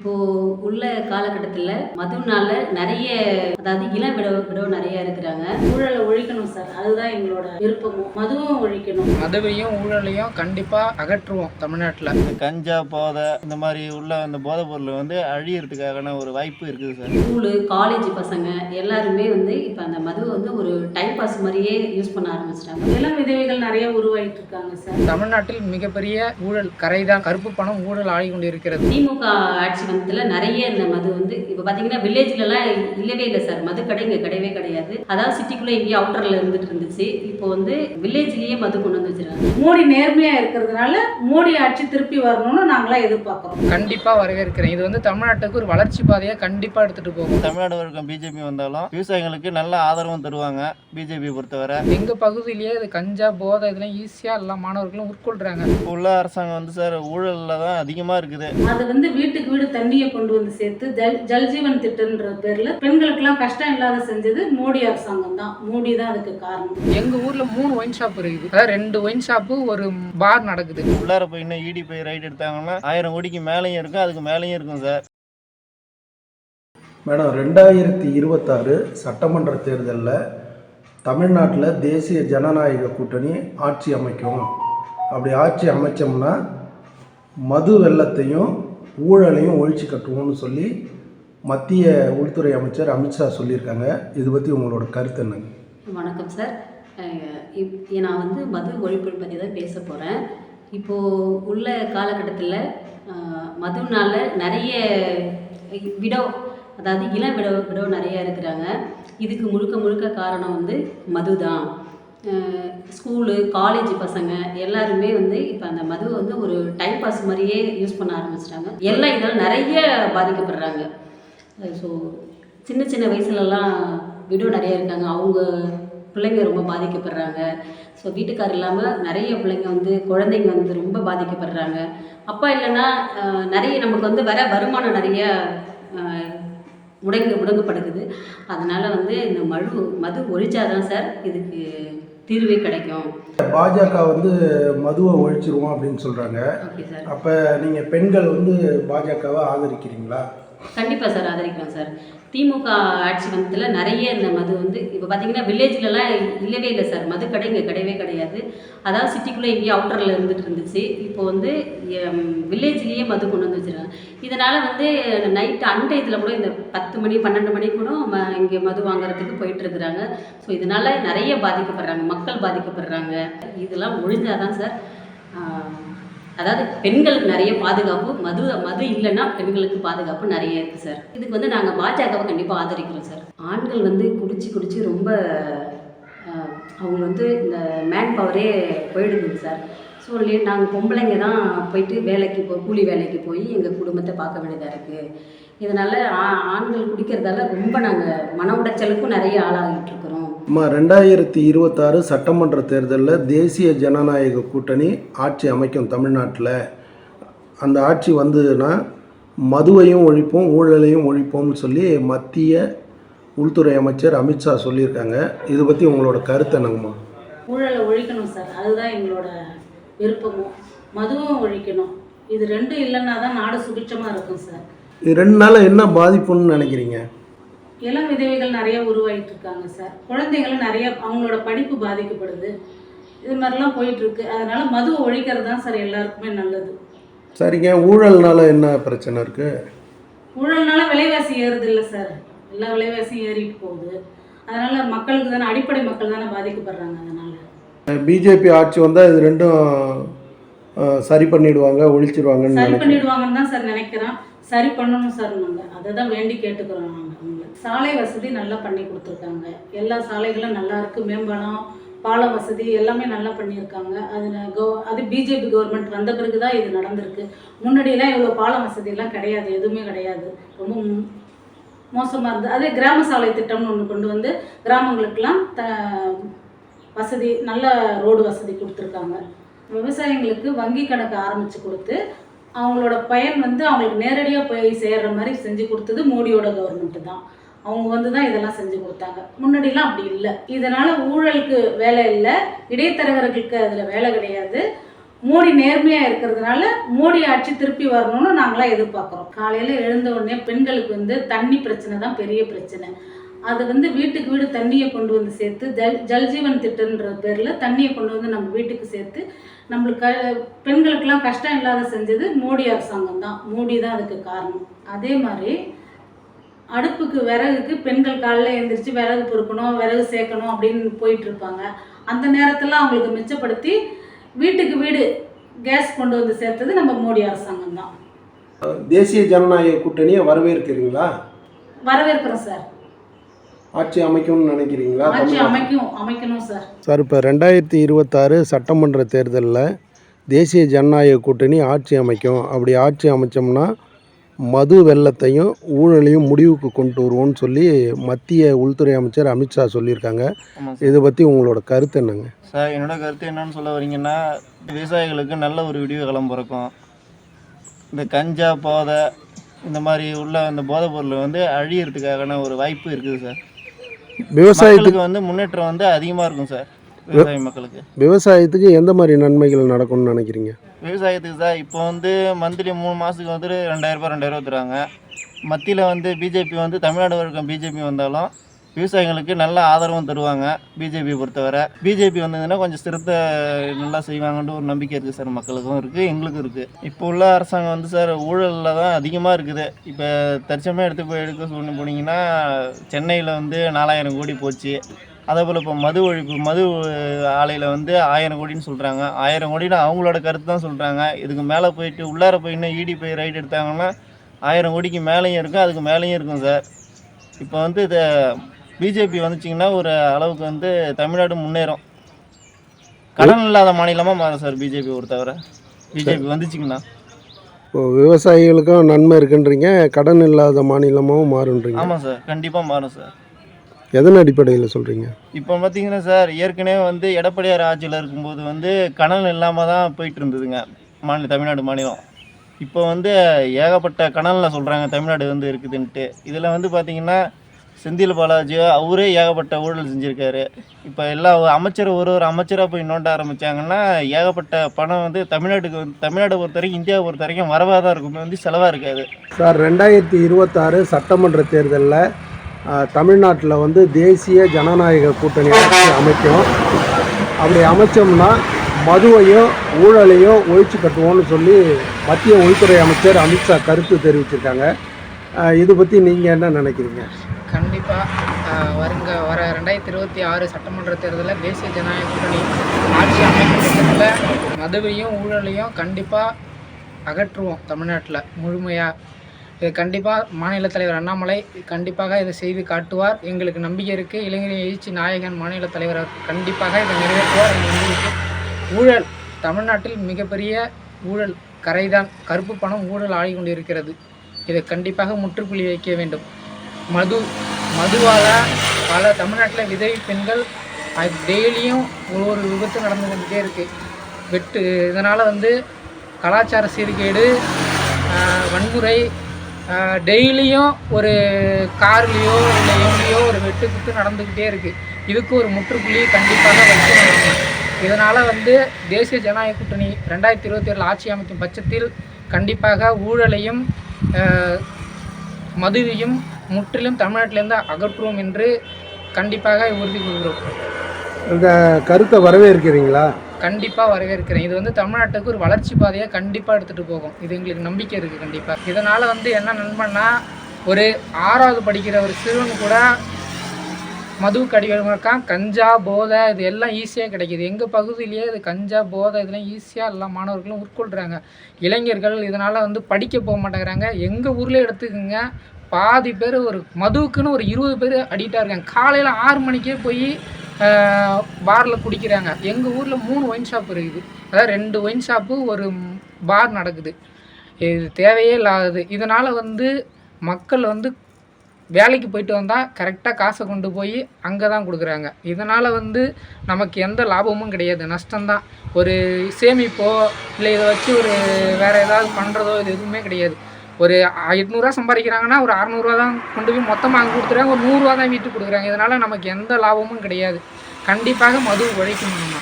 இப்போ உள்ள காலகட்டத்தில் மதுனால நிறைய அதாவது இளம் விடவு விடவு நிறைய இருக்கிறாங்க. ஊழலை ஒழிக்கணும் சார். அதுதான் எங்களோட விருப்பமும். மதுவும் ஒழிக்கணும். மதுவையும் ஊழலையும் கண்டிப்பா அகற்றுவோம் தமிழ்நாட்டுல. இந்த கஞ்சா போதை இந்த மாதிரி உள்ள அந்த போதைப் பொருள் வந்து அழியறதுக்கான ஒரு வாய்ப்பு இருக்குது சார். ஸ்கூலு காலேஜ் பசங்க எல்லாருமே வந்து இப்போ அந்த மதுவை வந்து ஒரு டைம் பாஸ் மாதிரியே யூஸ் பண்ண ஆரம்பிச்சிட்டாங்க. இளம் விதவைகள் நிறைய உருவாயிட்டு இருக்காங்க சார். தமிழ்நாட்டில் மிகப்பெரிய ஊழல் கரைதான் கருப்பு பணம் ஊழல் ஆடி கொண்டிருக்கிறது திமுக ஆட்சி வந்ததுல நிறைய இந்த மது வந்து இப்போ பார்த்தீங்கன்னா வில்லேஜ்லலாம் இல்லவே இல்லை சார் மது கடை இங்கே கிடையவே கிடையாது. அதாவது சிட்டிக்குள்ளே எங்கேயும் அவுட்டரில் இருந்துட்டு இருந்துச்சு. இப்போ வந்து வில்லேஜ்லேயே மது கொண்டு வந்து வச்சிருக்காங்க. மோடி நேர்மையா இருக்கிறதுனால மோடி ஆட்சி திருப்பி வரணும்னு நாங்களாம் எதிர்பார்க்கிறோம். கண்டிப்பா வரவேற்கிறேன். இது வந்து தமிழ்நாட்டுக்கு ஒரு வளர்ச்சி பாதையை கண்டிப்பா எடுத்துட்டு போகும். தமிழ்நாடு வரைக்கும் பிஜேபி வந்தாலும் விவசாயிகளுக்கு நல்ல ஆதரவும் தருவாங்க பிஜேபி பொறுத்தவரை. எங்க பகுதியிலேயே இது கஞ்சா போதை இதெல்லாம் ஈஸியா எல்லா மாணவர்களும் உட்கொள்றாங்க. இப்போ உள்ள அரசாங்கம் வந்து சார் ஊழலில் தான் அதிகமாக இருக்குது. அது வந்து வீட்டுக்கு வீடு தண்ணியை கொண்டு வந்து சேர்த்து ஜல் ஜல்ஜீவன் திட்டம்ன்ற பேர்ல பெண்களுக்கெல்லாம் கஷ்டம் இல்லாத செஞ்சது மோடி அரசாங்கம் தான். மோடி தான் அதுக்கு காரணம். எங்க ஊர்ல மூணு ஒயின் ஷாப் இருக்குது. ரெண்டு ஒயின் ஷாப்பு ஒரு பார் நடக்குது. உள்ளார போய் இன்னும் இடி போய் ரைட் எடுத்தாங்கன்னா ஆயிரம் கோடிக்கு மேலேயும் இருக்கும் அதுக்கு மேலேயும் இருக்கும் சார். மேடம் ரெண்டாயிரத்தி இருபத்தாறு சட்டமன்ற தேர்தலில் தமிழ்நாட்டில் தேசிய ஜனநாயக கூட்டணி ஆட்சி அமைக்கும் அப்படி ஆட்சி அமைச்சோம்னா மது வெள்ளத்தையும் ஊழலையும் ஒழிச்சு கட்டுவோம்னு சொல்லி மத்திய உள்துறை அமைச்சர் அமித்ஷா சொல்லியிருக்காங்க. இது பற்றி உங்களோட கருத்து என்னங்க வணக்கம் சார். இப் நான் வந்து மது ஒழிப்பு பற்றி தான் பேச போகிறேன் இப்போது உள்ள காலகட்டத்தில் மதுனால நிறைய விடோ அதாவது இளம் விடோ விடோ நிறைய இருக்கிறாங்க. இதுக்கு முழுக்க முழுக்க காரணம் வந்து மது தான் ஸ்கூலு காலேஜ் பசங்க எல்லாருமே வந்து இப்போ அந்த மது வந்து ஒரு டைம் பாஸ் மாதிரியே யூஸ் பண்ண ஆரம்பிச்சிட்டாங்க. எல்லாம் இதெல்லாம் நிறைய பாதிக்கப்படுறாங்க. ஸோ சின்ன சின்ன வயசுலலாம் விடோ நிறைய இருக்காங்க. அவங்க பிள்ளைங்க ரொம்ப பாதிக்கப்படுறாங்க. ஸோ வீட்டுக்கார் இல்லாமல் நிறைய பிள்ளைங்க வந்து குழந்தைங்க வந்து ரொம்ப பாதிக்கப்படுறாங்க. அப்பா இல்லைன்னா நிறைய நமக்கு வந்து வர வருமானம் நிறைய முடங்கு முடங்கப்படுக்குது. அதனால் வந்து இந்த மழு மது ஒழிச்சாதான் சார் இதுக்கு தீர்வே கிடைக்கும். பாஜக வந்து மதுவை ஒழிச்சிருவோம் அப்படின்னு சொல்கிறாங்க அப்போ நீங்கள் பெண்கள் வந்து பாஜகவை ஆதரிக்கிறீங்களா? கண்டிப்பாக சார் ஆதரிக்கலாம் சார். திமுக ஆட்சி வந்ததில் நிறைய இந்த மது வந்து இப்போ பார்த்தீங்கன்னா வில்லேஜ்லலாம் இல்லவே இல்லை சார். மது கடை இங்கே கிடையவே கிடையாது. அதாவது சிட்டிக்குள்ளே எங்கேயும் அவுட்டரில் இருந்துட்டு இருந்துச்சு. இப்போ வந்து வில்லேஜ்லேயே மது கொண்டு வந்து வச்சிருக்காங்க. இதனால் வந்து நைட்டு அன்டயத்தில் கூட இந்த பத்து மணி பன்னெண்டு மணி கூட ம இங்கே மது வாங்குறதுக்கு போயிட்டு இருக்கிறாங்க. ஸோ இதனால் நிறைய பாதிக்கப்படுறாங்க. மக்கள் பாதிக்கப்படுறாங்க. இதெல்லாம் ஒழிஞ்சாதான் சார் அதாவது பெண்களுக்கு நிறைய பாதுகாப்பு மது மது இல்லைன்னா பெண்களுக்கு பாதுகாப்பு நிறைய இருக்குது சார் இதுக்கு வந்து நாங்கள் பாஜகவை கண்டிப்பாக ஆதரிக்கிறோம் சார் ஆண்கள் வந்து குடிச்சு குடிச்சு ரொம்ப அவங்க வந்து இந்த மேன் பவரே போயிடுதுங்க சார் ஸோ நாங்கள் பொம்பளைங்க தான் போயிட்டு வேலைக்கு போ கூலி வேலைக்கு போய் எங்கள் குடும்பத்தை பார்க்க வேண்டியதாக இருக்குது இதனால் ஆண்கள் குடிக்கிறதால ரொம்ப நாங்கள் மன உடைச்சலுக்கும் நிறைய ஆளாகிட்டு இருக்கிறோம். அம்மா ரெண்டாயிரத்தி இருபத்தாறு சட்டமன்ற தேர்தலில் தேசிய ஜனநாயக கூட்டணி ஆட்சி அமைக்கும் தமிழ்நாட்டில். அந்த ஆட்சி வந்ததுன்னா மதுவையும் ஒழிப்போம் ஊழலையும் ஒழிப்போம்னு சொல்லி மத்திய உள்துறை அமைச்சர் அமித்ஷா சொல்லியிருக்காங்க. இது பற்றி உங்களோட கருத்து என்னங்கம்மா? ஊழலை ஒழிக்கணும் சார். அதுதான் எங்களோட விருப்பமும். மதுவும் ஒழிக்கணும். இது ரெண்டும் இல்லைன்னா தான் நாடு சுபிட்சமாக இருக்கும் சார். இது ரெண்டு நாளில் என்ன பாதிப்புன்னு நினைக்கிறீங்க? இளம் விதவைகள் நிறைய உருவாயிட்டு இருக்காங்க சார். குழந்தைகளும் நிறைய அவங்களோட படிப்பு பாதிக்கப்படுது. இது மாதிரிலாம் போயிட்டு இருக்கு அதனால மதுவை ஒழிக்கிறது தான் சார் எல்லாருக்குமே நல்லது. சரிங்க. ஊழல்னால என்ன பிரச்சனை இருக்குது ஊழல்னால விலைவாசி ஏறுது இல்லை சார். எல்லா விலைவாசியும் ஏறிட்டு போகுது. அதனால மக்களுக்கு தானே அடிப்படை மக்கள் தானே பாதிக்கப்படுறாங்க அதனால. பிஜேபி ஆட்சி வந்தால் இது ரெண்டும் சரி பண்ணிடுவாங்க ஒழிச்சிருவாங்கன்னு சரி நினைக்கிறேன். பண்ணிடுவாங்கன்னு தான் சார் நினைக்கிறோம் சரி பண்ணணும் சார் நாங்கள் அதை தான் வேண்டி கேட்டுக்கிறோம் நாங்கள் அவங்கள சாலை வசதி நல்லா பண்ணி கொடுத்துருக்காங்க. எல்லா சாலைகளும் நல்லா இருக்குது மேம்பாலம் பால வசதி எல்லாமே நல்லா பண்ணியிருக்காங்க. அது கோ அது பிஜேபி கவர்மெண்ட் வந்த பிறகு தான் இது நடந்திருக்கு. முன்னாடியெல்லாம் இவ்வளோ பாலம் வசதியெல்லாம் கிடையாது. எதுவுமே கிடையாது. ரொம்ப மோசமாக இருந்தது. அதே கிராம சாலை திட்டம்னு ஒன்று கொண்டு வந்து கிராமங்களுக்கெல்லாம் த வசதி நல்ல ரோடு வசதி கொடுத்துருக்காங்க. விவசாயிங்களுக்கு வங்கி கணக்கு ஆரம்பித்து கொடுத்து அவங்களோட பயன் வந்து அவங்களுக்கு நேரடியாக போய் சேர்ற மாதிரி செஞ்சு கொடுத்தது மோடியோட கவர்மெண்ட்டு தான். அவங்க வந்து தான் இதெல்லாம் செஞ்சு கொடுத்தாங்க. முன்னாடிலாம் அப்படி இல்லை. இதனால் ஊழலுக்கு வேலை இல்லை. இடைத்தரகர்களுக்கு அதில் வேலை கிடையாது. மோடி நேர்மையாக இருக்கிறதுனால மோடி ஆட்சி திருப்பி வரணும்னு நாங்களாம் எதிர்பார்க்குறோம். காலையில் எழுந்த உடனே பெண்களுக்கு வந்து தண்ணி பிரச்சனை தான் பெரிய பிரச்சனை. அது வந்து வீட்டுக்கு வீடு தண்ணியை கொண்டு வந்து சேர்த்து ஜல் ஜல்ஜீவன் திட்டன்ற பேரில் தண்ணியை கொண்டு வந்து நம்ம வீட்டுக்கு சேர்த்து நம்மளுக்கு க பெண்களுக்கெல்லாம் கஷ்டம் இல்லாத செஞ்சது மோடி அரசாங்கம் தான். மோடி தான் அதுக்கு காரணம். அதே மாதிரி அடுப்புக்கு விறகுக்கு பெண்கள் காலைல எழுந்திரிச்சு விறகு பொறுக்கணும் விறகு சேர்க்கணும் அப்படின்னு போயிட்டு இருப்பாங்க. அந்த நேரத்தில் அவங்களுக்கு மிச்சப்படுத்தி வீட்டுக்கு வீடு கேஸ் கொண்டு வந்து சேர்த்தது நம்ம மோடி அரசாங்கம் தான். தேசிய ஜனநாயக கூட்டணியை வரவேற்கிறீங்களா? வரவேற்கிறோம் சார். ஆட்சி அமைக்கும்னு நினைக்கிறீங்களா? ஆட்சி தமிழ்நாட்டுல? அமைக்கும் அமைக்கணும் சார். சார் இப்போ ரெண்டாயிரத்தி இருபத்தாறு சட்டமன்ற தேர்தலில் தேசிய ஜனநாயக கூட்டணி ஆட்சி அமைக்கும். அப்படி ஆட்சி அமைச்சோம்னா மது வெள்ளத்தையும் ஊழலையும் முடிவுக்கு கொண்டு வருவோம்னு சொல்லி மத்திய உள்துறை அமைச்சர் அமித்ஷா சொல்லியிருக்காங்க. இதை பற்றி உங்களோட கருத்து என்னங்க? சார் என்னோட கருத்து என்னன்னு சொல்ல வரீங்கன்னா விவசாயிகளுக்கு நல்ல ஒரு விடிவு காலம் பிறக்கும். இந்த கஞ்சா போதை இந்த மாதிரி உள்ள அந்த போதைப் பொருள் வந்து அழியறதுக்கான ஒரு வாய்ப்பு இருக்குது சார். விவசாயத்துக்கு வந்து முன்னேற்றம் வந்து அதிகமாக இருக்கும் சார். விவசாய மக்களுக்கு. விவசாயத்துக்கு எந்த மாதிரி நன்மைகள் நடக்கும்னு நினைக்கிறீங்க? விவசாயத்துக்கு சார் இப்போ வந்து மந்த்லி மூணு மாதத்துக்கு ரூபாய் ரெண்டாயிரம் ரூபாய் தருவாங்க மத்தியில் வந்து பிஜேபி வந்து தமிழ்நாடு வரைக்கும் பிஜேபி வந்தாலும் விவசாயிகளுக்கு நல்ல ஆதரவும் தருவாங்க பிஜேபி பொறுத்தவரை. பிஜேபி வந்ததுன்னா கொஞ்சம் சிறுத்தை நல்லா செய்வாங்கன்ற ஒரு நம்பிக்கை இருக்குது சார் மக்களுக்கும் இருக்குது எங்களுக்கும் இருக்குது இப்போ உள்ள அரசாங்கம் வந்து சார் ஊழலில் தான் அதிகமாக இருக்குது. இப்போ தற்சமயம் எடுத்து போய் எடுக்க சொல்லி போனீங்கன்னா சென்னையில் வந்து நாலாயிரம் கோடி போச்சு. அதே போல் இப்போ மது ஒழிப்பு மது ஆலையில் வந்து ஆயிரம் கோடின்னு சொல்கிறாங்க ஆயிரம் கோடின்னு அவங்களோட கருத்து தான் சொல்கிறாங்க இதுக்கு மேலே போயிட்டு உள்ளார போய் இன்னும் இடி போய் ரைட் எடுத்தாங்கன்னா ஆயிரம் கோடிக்கு மேலேயும் இருக்கும் அதுக்கு மேலேயும் இருக்கும் சார். இப்போ வந்து இதை பிஜேபி வந்துச்சிங்கன்னா ஒரு அளவுக்கு வந்து தமிழ்நாடு முன்னேறும். கடன் இல்லாத மாநிலமாக மாறும் சார் பிஜேபி பொறுத்தவரை பிஜேபி வந்துச்சிங்கன்னா. இப்போ விவசாயிகளுக்கும் நன்மை இருக்குன்றீங்க கடன் இல்லாத மாநிலமாகவும் மாறுன்றீங்க. ஆமாம் சார் கண்டிப்பாக மாறும் சார். எதன் அடிப்படையில் சொல்கிறீங்க இப்போ பார்த்தீங்கன்னா சார் ஏற்கனவே வந்து எடப்பாடியார் ஆட்சியில் இருக்கும்போது வந்து கடன் இல்லாமல் தான் போயிட்டு இருந்ததுங்க மாநில தமிழ்நாடு மாநிலம். இப்போ வந்து ஏகப்பட்ட கடனில் சொல்கிறாங்க தமிழ்நாடு வந்து இருக்குதுன்ட்டு. இதில் வந்து பார்த்தீங்கன்னா செந்தில் பாலாஜி அவரே ஏகப்பட்ட ஊழல் செஞ்சுருக்காரு. இப்போ எல்லா அமைச்சர் ஒரு ஒரு அமைச்சராக போய் நோண்ட ஆரம்பித்தாங்கன்னா ஏகப்பட்ட பணம் வந்து தமிழ்நாட்டுக்கு வந்து தமிழ்நாடு பொறுத்த வரைக்கும் இந்தியாவை பொறுத்த வரைக்கும் வரவாக தான் இருக்கும் வந்து செலவாக இருக்காது. சார் ரெண்டாயிரத்தி இருபத்தாறு சட்டமன்ற தேர்தலில் தமிழ்நாட்டில் வந்து தேசிய ஜனநாயக கூட்டணி அமைக்கும். அப்படி அமைச்சோம்னா மதுவையும் ஊழலையும் ஒழிச்சு கட்டுவோம்னு சொல்லி மத்திய உள்துறை அமைச்சர் அமித்ஷா கருத்து தெரிவிச்சிருக்காங்க. இதை பற்றி நீங்கள் என்ன நினைக்கிறீங்க? கண்டிப்பாக வருங்க. வர ரெண்டாயிரத்தி இருபத்தி ஆறு சட்டமன்ற தேர்தலில் தேசிய ஜனநாயக கூட்டணி ஆட்சி அமைக்கும் மதுவையும் ஊழலையும் கண்டிப்பாக அகற்றுவோம் தமிழ்நாட்டில் முழுமையாக இது கண்டிப்பாக மாநில தலைவர் அண்ணாமலை கண்டிப்பாக இதை செய்து காட்டுவார். எங்களுக்கு நம்பிக்கை இருக்குது இளைஞர் எழுச்சி நாயகன் மாநில தலைவர் கண்டிப்பாக இதை நிறைவேற்றுவார் ஊழல் தமிழ்நாட்டில் மிகப்பெரிய ஊழல் கரைதான். கருப்பு பணம் ஊழல் ஆடி கொண்டிருக்கிறது இதை கண்டிப்பாக முற்றுப்புள்ளி வைக்க வேண்டும். மது மதுவால் பல தமிழ்நாட்டில் விதவை பெண்கள் டெய்லியும் ஒரு ஒரு விபத்து நடந்து கொண்டுட்டே இருக்குது வெட்டு இதனால் வந்து கலாச்சார சீர்கேடு வன்முறை டெய்லியும் ஒரு கார்லேயோ இல்லை எங்கேயோ ஒரு வெட்டு குத்து நடந்துக்கிட்டே இருக்குது இதுக்கு ஒரு முற்றுப்புள்ளி கண்டிப்பாக வைக்கணும் இதனால் வந்து தேசிய ஜனநாயக கூட்டணி ரெண்டாயிரத்தி இருபத்தி ஏழில் ஆட்சி அமைக்கும் பட்சத்தில் கண்டிப்பாக ஊழலையும் மதுவையும் முற்றிலும் தமிழ்நாட்டிலேருந்து அகற்றுவோம் என்று கண்டிப்பாக உறுதி கொள்கிறோம் இந்த கருத்தை வரவேற்கிறீங்களா? கண்டிப்பாக வரவேற்கிறேன். இது வந்து தமிழ்நாட்டுக்கு ஒரு வளர்ச்சி பாதையை கண்டிப்பாக எடுத்துகிட்டு போகும். இது எங்களுக்கு நம்பிக்கை இருக்குது கண்டிப்பாக இதனால் வந்து என்ன நண்பன்னா ஒரு ஆறாவது படிக்கிற ஒரு சிறுவன் கூட மது கடிகான் கஞ்சா போதை இது எல்லாம் ஈஸியாக கிடைக்கிது. எங்கள் பகுதியிலேயே இது கஞ்சா போதை இதெல்லாம் ஈஸியாக எல்லா மாணவர்களும் உட்கொள்கிறாங்க இளைஞர்கள் இதனால் வந்து படிக்க போக மாட்டேங்கிறாங்க. எங்கள் ஊரில் எடுத்துக்கோங்க பாதி பேர் ஒரு மதுவுக்குன்னு ஒரு இருபது பேர் அடிக்டாக இருக்காங்க. காலையில் ஆறு மணிக்கே போய் பாரில் குடிக்கிறாங்க. எங்கள் ஊரில் மூணு ஒயின் ஷாப் இருக்குது. அதாவது ரெண்டு ஒயின் ஷாப்பு ஒரு பார் நடக்குது. இது தேவையே இல்லாதது. இதனால் வந்து மக்கள் வந்து வேலைக்கு போயிட்டு வந்தால் கரெக்டாக காசை கொண்டு போய் அங்கே தான் கொடுக்குறாங்க. இதனால் வந்து நமக்கு எந்த லாபமும் கிடையாது. நஷ்டம்தான் ஒரு சேமிப்போ இல்லை இதை வச்சு ஒரு வேறு ஏதாவது பண்ணுறதோ இது எதுவுமே கிடையாது. ஒரு எட்நூறுவா சம்பாதிக்கிறாங்கன்னா ஒரு அறநூறுவா தான் கொண்டு போய் மொத்தமாக அங்கே கொடுத்துறாங்க ஒரு நூறுரூவா தான் வீட்டுக்கு கொடுக்குறாங்க. இதனால் நமக்கு எந்த லாபமும் கிடையாது. கண்டிப்பாக மது உழைக்கணும்